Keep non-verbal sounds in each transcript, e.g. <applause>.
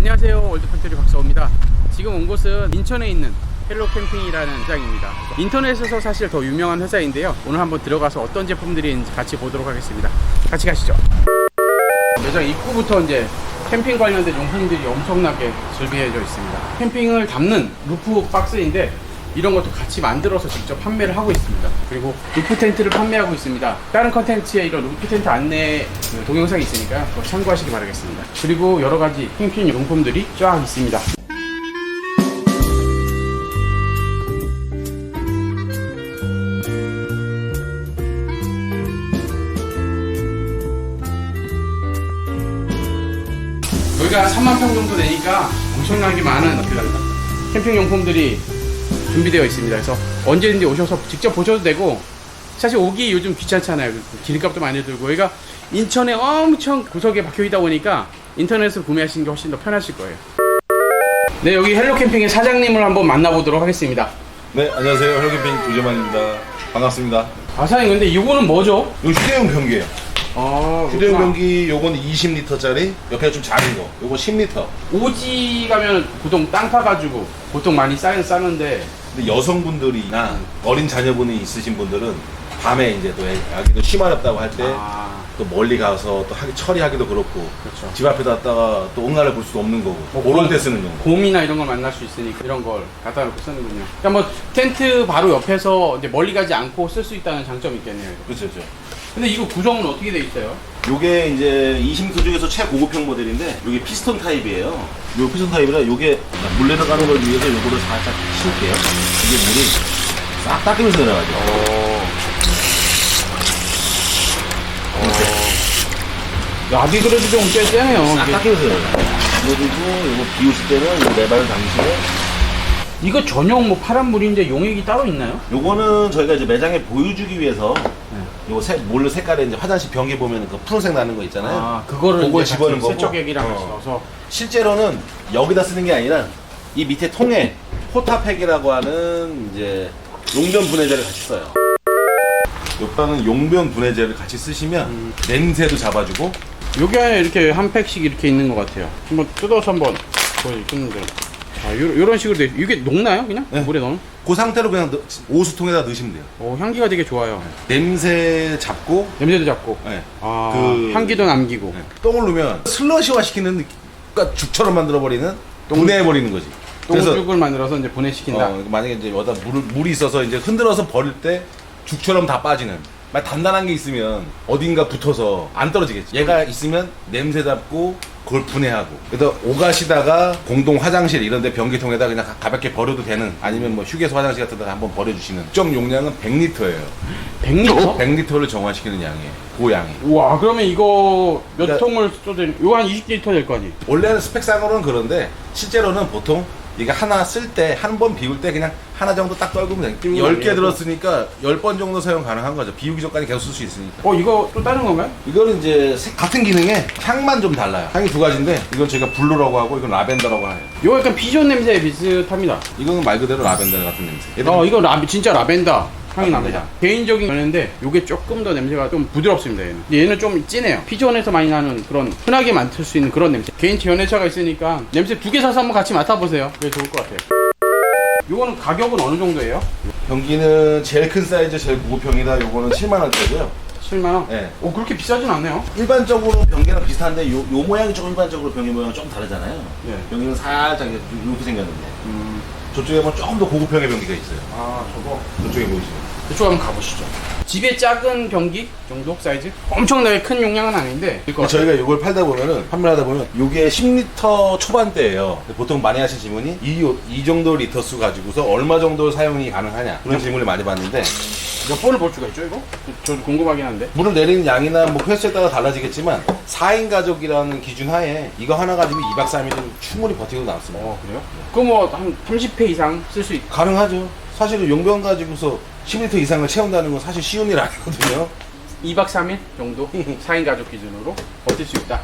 안녕하세요. 올드팬트리 박사호입니다. 지금 온 곳은 인천에 있는 헬로 캠핑이라는 회장입니다. 인터넷에서 사실 더 유명한 회사인데요. 오늘 한번 들어가서 어떤 제품들이 있는지 같이 보도록 하겠습니다. 같이 가시죠. 매장 입구부터 이제 캠핑 관련된 용품들이 엄청나게 즐비해져 있습니다. 캠핑을 담는 루프 박스인데 이런 것도 같이 만들어서 직접 판매를 하고 있습니다. 그리고 루프 텐트를 판매하고 있습니다. 다른 컨텐츠에 이런 루프 텐트 안내 그 동영상이 있으니까 그거 참고하시기 바라겠습니다. 그리고 여러 가지 캠핑 용품들이 쫙 있습니다. 한 3만 평 정도 되니까 엄청나게 많은 캠핑 용품들이 준비되어 있습니다. 그래서 언제든지 오셔서 직접 보셔도 되고 사실 오기 요즘 귀찮잖아요. 기름값도 많이 들고 여기가 인천에 엄청 구석에 박혀 있다 보니까 인터넷으로 구매하시는 게 훨씬 더 편하실 거예요. 네, 여기 헬로 캠핑의 사장님을 한번 만나보도록 하겠습니다. 네, 안녕하세요. 헬로캠핑 조재만입니다. 반갑습니다. 아, 사장님, 근데 이거는 뭐죠? 요 휴대용 변기예요. 아, 휴대용 변기 요건 20리터짜리, 옆에 좀 작은 거. 요거 10리터. 오지 가면 보통 땅 파가지고 보통 많이 싸긴 싸는데 근데 여성분들이나 어린 자녀분이 있으신 분들은 밤에 이제 또 애- 아기도 쉬마렵다고 할 때 또 아, 멀리 가서 또 하기, 처리하기도 그렇고 그렇죠. 집 앞에 놨다가 또 응가를 볼 수도 없는 거고 뭐 그런 곰- 때 쓰는 용. 곰이나 이런 걸 만날 수 있으니까 이런 걸 갖다 놓고 쓰는군요. 그러니까 뭐 텐트 바로 옆에서 이제 멀리 가지 않고 쓸 수 있다는 장점이 있겠네요. 그렇죠, 그렇죠. 근데 이거 구성은 어떻게 돼 있어요? 요게 이제 20m 중에서 최고급형 모델인데 요게 피스톤 타입이에요. 요 피스톤 타입이라 요게 물 내려가는 걸 위해서 요거를 살짝 칠게요. 이게 물이 싹 닦이면서 내려가죠. 어. 야비 그래도 좀 꽤 세네요. 싹. 닦이면서 내려가요. 그리고 요거 비우실 때는 요 레바를 당기시고 이거 전용 뭐 파란 물인데 용액이 따로 있나요? 요거는 저희가 이제 매장에 보여주기 위해서 요거 색, 몰래 색깔에 이제 화장실 변기 보면 그 푸른색 나는 거 있잖아요. 아, 그거를 그걸 이제 집어넣은 같이 거고. 세척액이랑 같이 어. 넣어서 실제로는 여기다 쓰는 게 아니라 이 밑에 통에 포타팩이라고 하는 이제 용변 분해제를 같이 써요. 요파는 용변 분해제를 같이 쓰시면 음. 냄새도 잡아주고 요게 이렇게 한 팩씩 이렇게 있는 것 같아요. 한번 뜯어서 한번 보여주는데. 아, 요, 요런 식으로 돼. 이게 녹나요? 그냥? 네. 물에 넣으면? 그 상태로 그냥 넣- 오수통에다 넣으시면 돼요. 어, 향기가 되게 좋아요. 냄새 잡고 냄새도 잡고. 네. 아, 그- 향기도 남기고. 네. 똥을 넣으면 슬러시화 시키는 느낌, 그러니까 죽처럼 만들어 버리는 분해해 버리는 거지. 그래서 똥죽을 만들어서 이제 분해시킨다. 어, 만약에 이제 여기다 물, 물이 있어서 이제 흔들어서 버릴 때 죽처럼 다 빠지는. 만 단단한 게 있으면 어딘가 붙어서 안 떨어지겠지. 얘가 있으면 냄새 잡고 그걸 분해하고. 그래서 오가시다가 공동 화장실 이런 데 변기통에다 그냥 가- 가볍게 버려도 되는 아니면 뭐 휴게소 화장실 같은 데다 한번 버려주시는. 정 용량은 100리터예요. 100리터? 100리터를 정화시키는 양이에요. 그 양이. 우와, 그러면 이거 몇 그러니까- 통을 쏟아, 이거 한 20리터 될 거 아니? 원래는 스펙상으로는 그런데 실제로는 보통 이게 하나 쓸 때 한 번 비울 때 그냥 하나 정도 딱 떨구면 돼. 음, 10개 예. 들었으니까 10번 정도 사용 가능한 거죠. 비우기 전까지 계속 쓸 수 있으니까. 어, 이거 또 다른 건가요? 이거는 이제 색- 같은 기능에 향만 좀 달라요. 향이 두 가지인데 이건 저희가 블루라고 하고 이건 라벤더라고 해요. 이거 약간 피존 냄새 비슷합니다. 이거는 말 그대로 라벤더 같은 냄새. 얘도 어, 이거 라, 진짜 라벤더 향이. 납니다. 개인적인 면인데 이게 조금 더 냄새가 좀 부드럽습니다. 얘는. 얘는 좀 진해요. 피존에서 많이 나는 그런 흔하게 맡을 수 있는 그런 냄새. 개인 연애차가 있으니까 냄새 두 개 사서 한번 같이 맡아보세요. 그게 좋을 것 같아요. 이거는 가격은 어느 정도예요? 변기는 제일 큰 사이즈 제일 고급형이다. 요거는 7만 원대고요. 7만 원? 네. 오 그렇게 비싸진 않네요. 일반적으로 변기랑 비슷한데 요, 요 모양이 조금 일반적으로 변기 모양이 좀 다르잖아요. 네. 변기는 살짝 이렇게 이렇게 생겼는데 음, 저쪽에 보면 조금 더 고급형의 변기가 있어요. 아 저거. 저쪽에 보이시죠? 이쪽 한번 가보시죠. 집에 작은 변기 정도 사이즈? 엄청나게 큰 용량은 아닌데. 이거 저희가 이걸 팔다 보면은 판매하다 보면 이게 10리터 초반대예요. 보통 많이 하신 질문이 이, 이 정도 리터 수 가지고서 얼마 정도 사용이 가능하냐 그런 질문을 많이 받는데 몇 번을 볼 수가 있죠 이거? 저, 저 궁금하긴 한데. 물을 내리는 양이나 뭐 횟수에 따라 달라지겠지만 4인 가족이라는 기준 하에 이거 하나 가지고 2박 3일은 충분히 버티고 나왔습니다. 어 그래요? 그럼 뭐 한 30회 이상 쓸 수 있. 가능하죠. 사실은 용병 가지고서 10리터 이상을 채운다는 건 사실 쉬운 일 아니거든요. 2박 3일 정도 <laughs> 4인 가족 기준으로 버틸 수 있다.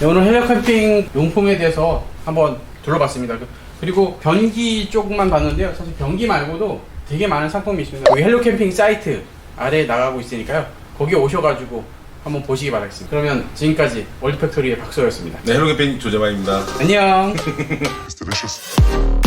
네, 오늘 헬로 캠핑 용품에 대해서 한번 둘러봤습니다. 그- 그리고 변기 쪽만 봤는데요. 사실 변기 말고도 되게 많은 상품이 있습니다. 여기 헬로 캠핑 사이트 아래에 나가고 있으니까요. 거기 오셔가지고 한번 보시기 바라겠습니다. 그러면 지금까지 월드팩토리의 박소였습니다. 네, 헬로 캠페인 조재만입니다. 안녕. <laughs>